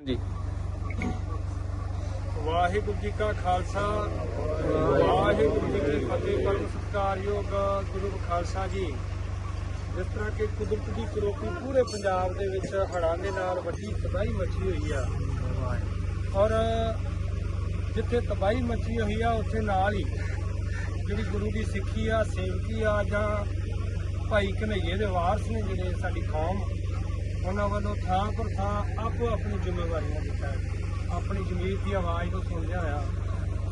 ਹਾਂਜੀ। ਵਾਹਿਗੁਰੂ ਜੀ ਕਾ ਖਾਲਸਾ, ਵਾਹਿਗੁਰੂ ਜੀ ਕੀ ਫਤਿਹ, ਪਰਮ ਸਤਿਕਾਰਯੋਗ ਗੁਰੂ ਖਾਲਸਾ ਜੀ। ਜਿਸ ਤਰ੍ਹਾਂ ਕਿ ਕੁਦਰਤ ਦੀ ਕਰੋਪੀ ਪੂਰੇ ਪੰਜਾਬ ਦੇ ਵਿੱਚ ਹੜ੍ਹਾਂ ਦੇ ਨਾਲ ਵੱਡੀ ਤਬਾਹੀ ਮਚੀ ਹੋਈ ਆ। ਔਰ ਜਿੱਥੇ ਤਬਾਹੀ ਮਚੀ ਹੋਈ ਆ, ਉੱਥੇ ਨਾਲ ਹੀ ਜਿਹੜੀ ਗੁਰੂ ਦੀ ਸਿੱਖੀ ਆ, ਸੇਵਕੀ ਆ, ਜਾਂ ਭਾਈ ਕਨਈਏ ਦੇ ਵਾਰਸ ਨੇ ਜਿਹੜੇ ਸਾਡੀ ਕੌਮ ਉਹਨਾਂ ਵੱਲੋਂ ਥਾਂ ਪਰ ਥਾਂ ਆਪੋ ਆਪਣੀ ਜ਼ਿੰਮੇਵਾਰੀਆਂ ਦੇ ਤਹਿਤ ਆਪਣੀ ਜ਼ਮੀਰ ਦੀ ਆਵਾਜ਼ ਨੂੰ ਸੁਣਦਿਆਂ ਹੋਇਆ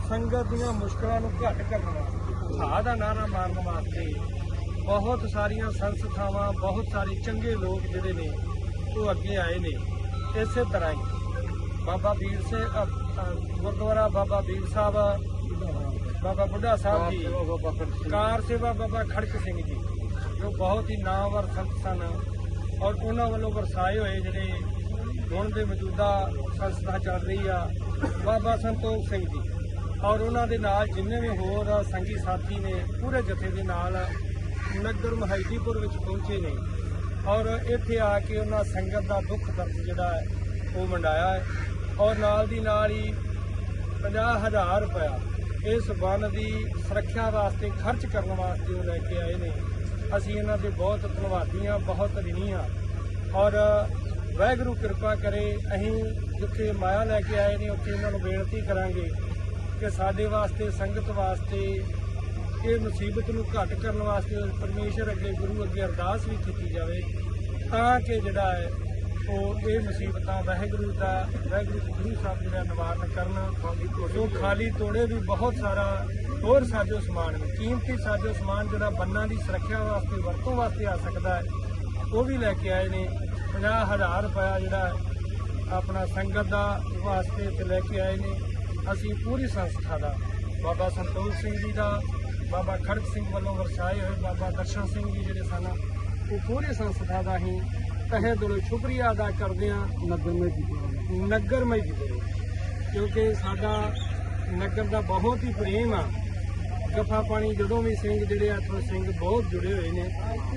ਸੰਗਤ ਦੀਆਂ ਮੁਸ਼ਕਲਾਂ ਨੂੰ ਘੱਟ ਕਰਨ ਵਾਸਤੇ ਸਾਹ ਦਾ ਨਾਰਾ ਮਾਰਨ ਵਾਸਤੇ ਬਹੁਤ ਸਾਰੀਆਂ ਸੰਸਥਾਵਾਂ ਬਹੁਤ ਸਾਰੇ ਚੰਗੇ ਲੋਕ ਜਿਹੜੇ ਨੇ ਉਹ ਅੱਗੇ ਆਏ ਨੇ। ਇਸੇ ਤਰ੍ਹਾਂ ਹੀ ਬਾਬਾ ਵੀਰ ਸੇ ਅ, ਅ, ਗੁਰਦੁਆਰਾ ਬਾਬਾ ਵੀਰ ਸਾਹਿਬ ਬਾਬਾ ਬੁੱਢਾ ਸਾਹਿਬ ਜੀ। ਕਾਰ ਸੇਵਾ ਬਾਬਾ ਖੜਕ ਸਿੰਘ ਜੀ ਜੋ ਬਹੁਤ ਹੀ ਨਾਮਵਰ ਸੰਤ ਸਨ। ਔਰ ਉਹਨਾਂ ਵੱਲੋਂ ਵਰਸਾਏ ਹੋਏ ਜਿਹੜੇ ਹੁਣ ਦੇ ਮੌਜੂਦਾ ਸੰਸਥਾ ਚੱਲ ਰਹੀ ਆ, ਬਾਬਾ ਸੰਤੋਖ ਸਿੰਘ ਜੀ। ਔਰ ਉਹਨਾਂ ਦੇ ਨਾਲ ਜਿੰਨੇ ਵੀ ਹੋਰ ਸੰਗੀ ਸਾਥੀ ਨੇ, ਪੂਰੇ ਜਥੇ ਦੇ ਨਾਲ ਨਗਰ ਮਹਾਈਦੀਪੁਰ ਵਿੱਚ ਪਹੁੰਚੇ ਨੇ। ਔਰ ਇੱਥੇ ਆ ਕੇ ਉਹਨਾਂ ਸੰਗਤ ਦਾ ਦੁੱਖ ਦਰਦ ਜਿਹੜਾ ਹੈ, ਉਹ ਵੰਡਾਇਆ ਹੈ। ਔਰ ਨਾਲ ਦੀ ਨਾਲ ਹੀ 50000 ਰੁਪਇਆ ਇਸ ਵਨ ਦੀ ਸੁਰੱਖਿਆ ਵਾਸਤੇ ਖਰਚ ਕਰਨ ਵਾਸਤੇ ਉਹ ਲੈ ਕੇ ਆਏ ਨੇ। ਅਸੀਂ ਇਹਨਾਂ ਦੇ ਬਹੁਤ ਧੰਨਵਾਦੀ ਹਾਂ ਬਹੁਤ ਰਿਣੀ ਹਾਂ। ਔਰ ਵਾਹਿਗੁਰੂ ਕਿਰਪਾ ਕਰੇ ਅਸੀਂ ਜਿੱਥੇ ਮਾਇਆ ਲੈ ਕੇ ਆਏ ਨੇ ਉੱਥੇ ਇਹਨਾਂ ਨੂੰ ਬੇਨਤੀ ਕਰਾਂਗੇ ਕਿ ਸਾਡੇ ਵਾਸਤੇ ਸੰਗਤ ਵਾਸਤੇ ਇਹ ਮੁਸੀਬਤ ਨੂੰ ਘੱਟ ਕਰਨ ਵਾਸਤੇ ਪਰਮੇਸ਼ਰ ਅੱਗੇ ਗੁਰੂ ਅੱਗੇ ਅਰਦਾਸ ਵੀ ਕੀਤੀ ਜਾਵੇ ਤਾਂ ਕਿ ਜਿਹੜਾ ਹੈ ਉਹ ਇਹ ਮੁਸੀਬਤਾਂ ਵਾਹਿਗੁਰੂ ਦਾ ਵਾਹਿਗੁਰੂ ਜੀ ਗੁਰੂ ਸਾਹਿਬ ਜਿਹੜਾ ਨਿਵਾਰਨ ਕਰਨ। ਸੋ ਖਾਲੀ ਤੋੜੇ ਵੀ ਬਹੁਤ ਸਾਰਾ ਹੋਰ ਸਾਜੋ ਸਮਾਨ ਵੀ। ਕੀਮਤੀ ਸਾਜੋ ਸਮਾਨ ਜਿਹੜਾ ਬੰਨਾਂ ਦੀ ਸੁਰੱਖਿਆ ਵਾਸਤੇ ਵਰਤੋਂ ਵਾਸਤੇ ਆ ਸਕਦਾ ਹੈ ਉਹ ਵੀ ਲੈ ਕੇ ਆਏ ਨੇ। 50000 ਰੁਪਇਆ ਜਿਹੜਾ ਆਪਣਾ ਸੰਗਤ ਦਾ ਵਾਸਤੇ ਤੇ ਲੈ ਕੇ ਆਏ ਨੇ। ਅਸੀਂ ਪੂਰੀ ਸੰਸਥਾ ਦਾ ਬਾਬਾ ਸੰਤੋਖ ਸਿੰਘ ਜੀ ਦਾ ਬਾਬਾ ਖੜਕ ਸਿੰਘ ਵੱਲੋਂ ਵਰਸਾਏ ਹੋਏ ਬਾਬਾ ਦਰਸ਼ਨ ਸਿੰਘ ਜੀ ਜਿਹੜੇ ਸਨ ਉਹ ਪੂਰੀ ਸੰਸਥਾ ਦਾ ਹੀ ਤਹਿ ਦਿਲੋਂ ਸ਼ੁਕਰੀਆ ਅਦਾ ਕਰਦੇ ਹਾਂ। ਨਗਰ ਮਈ ਨਗਰ ਮਈ ਕਿਉਂਕਿ ਸਾਡਾ ਨਗਰ ਦਾ ਬਹੁਤ ਹੀ ਪ੍ਰੇਮ ਆ। ਗਫਾ ਪਾਣੀ ਜਦੋਂ ਵੀ ਸਿੰਘ ਜਿਹੜੇ ਆ ਇੱਥੋਂ ਸਿੰਘ ਬਹੁਤ ਜੁੜੇ ਹੋਏ ਨੇ।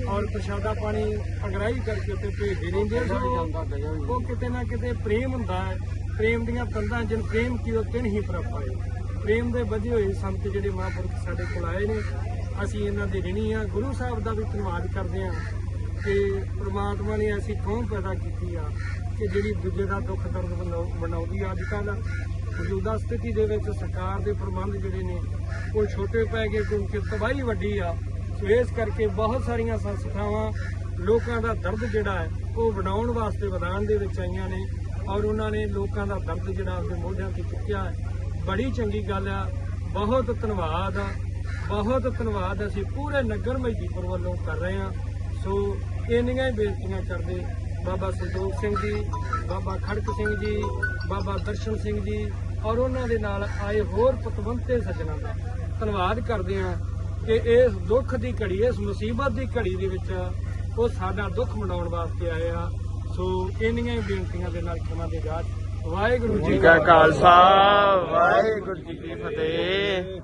ਔਰ ਪ੍ਰਸ਼ਾਦਾ ਪਾਣੀ ਅਗਰਾਈ ਕਰਕੇ ਉੱਤੇ ਭੇਜਦੇ ਰਹਿੰਦੇ ਆ। ਉਹ ਕਿਤੇ ਨਾ ਕਿਤੇ ਪ੍ਰੇਮ ਹੁੰਦਾ ਹੈ। ਪ੍ਰੇਮ ਦੀਆਂ ਤੰਦਾਂ ਜਿਨ ਪ੍ਰੇਮ ਕੀ ਉਹ ਤਿੰਨ ਹੀ ਪ੍ਰਪਾਏ ਪ੍ਰੇਮ ਦੇ ਵਧੇ ਹੋਏ ਸੰਤ ਜਿਹੜੇ ਮਹਾਂਪੁਰਖ ਸਾਡੇ ਕੋਲ ਆਏ ਨੇ। ਅਸੀਂ ਇਹਨਾਂ ਦੇ ਰਿਣੀ ਆ ਗੁਰੂ ਸਾਹਿਬ ਦਾ ਵੀ ਧੰਨਵਾਦ ਕਰਦੇ ਆ ਕਿ ਪ੍ਰਮਾਤਮਾ ਨੇ ਐਸੀ ਕੌਮ ਪੈਦਾ ਕੀਤੀ ਆ ਕਿ ਜਿਹੜੀ ਦੂਜੇ ਦਾ ਦੁੱਖ ਦਰਦ ਬਣਾਉ- ਬਣਾਉਂਦੀ ਆ ਅੱਜ ਕੱਲ੍ਹ। ਮੌਜੂਦਾ ਸਥਿਤੀ ਦੇ ਵਿੱਚ ਸਰਕਾਰ ਦੇ ਪ੍ਰਬੰਧ ਜਿਹੜੇ ਨੇ, ਉਹ ਛੋਟੇ ਪੈ ਗਏ ਕਿਉਂਕਿ ਤਬਾਹੀ ਵੱਡੀ ਆ। ਸੋ ਇਸ ਕਰਕੇ ਬਹੁਤ ਸਾਰੀਆਂ ਸੰਸਥਾਵਾਂ ਲੋਕਾਂ ਦਾ ਦਰਦ ਜਿਹੜਾ ਹੈ, ਉਹ ਵਡਾਉਣ ਵਾਸਤੇ ਵਧਾਉਣ ਦੇ ਵਿੱਚ ਆਈਆਂ ਨੇ ਔਰ ਉਹਨਾਂ ਨੇ ਲੋਕਾਂ ਦਾ ਦਰਦ ਜਿਹੜਾ ਆਪਣੇ ਮੋਢਿਆਂ ਤੇ ਚੁੱਕਿਆ ਹੈ। ਬੜੀ ਚੰਗੀ ਗੱਲ ਆ। ਬਹੁਤ ਧੰਨਵਾਦ ਆ। ਬਹੁਤ ਧੰਨਵਾਦ ਅਸੀਂ ਪੂਰੇ ਨਗਰ ਮਜੀਦਪੁਰ ਵੱਲੋਂ ਕਰ ਰਹੇ ਹਾਂ। ਸੋ ਇੰਨੀਆਂ ਹੀ ਬੇਨਤੀਆਂ ਕਰਦੇ ਬਾਬਾ ਸੰਤੋਖ ਸਿੰਘ ਜੀ। ਬਾਬਾ ਖੜਕ ਸਿੰਘ ਜੀ ਬਾਬਾ ਦਰਸ਼ਨ ਸਿੰਘ ਜੀ ਔਰ ਉਹਨਾਂ ਦੇ ਨਾਲ ਆਏ ਹੋਰ ਪਤਵੰਤੇ ਸੱਜਣਾ ਦਾ। ਧੰਨਵਾਦ ਕਰਦੇ ਹਾਂ ਕਿ ਇਸ ਦੁੱਖ ਦੀ ਘੜੀ ਇਸ ਮੁਸੀਬਤ ਦੀ ਘੜੀ ਦੇ ਵਿੱਚ ਉਹ ਸਾਡਾ ਦੁੱਖ ਮਨਾਉਣ ਵਾਸਤੇ ਆਏ ਆ। ਸੋ ਇੰਨੀਆਂ ਹੀ ਬੇਨਤੀਆਂ ਦੇ ਨਾਲ ਖਿਮਾ ਦੇ ਜਾਤ ਵਾਹਿਗੁਰੂ ਜੀ ਕਾ ਖਾਲਸਾ। ਵਾਹਿਗੁਰੂ ਜੀ ਕੀ ਫਤਿਹ।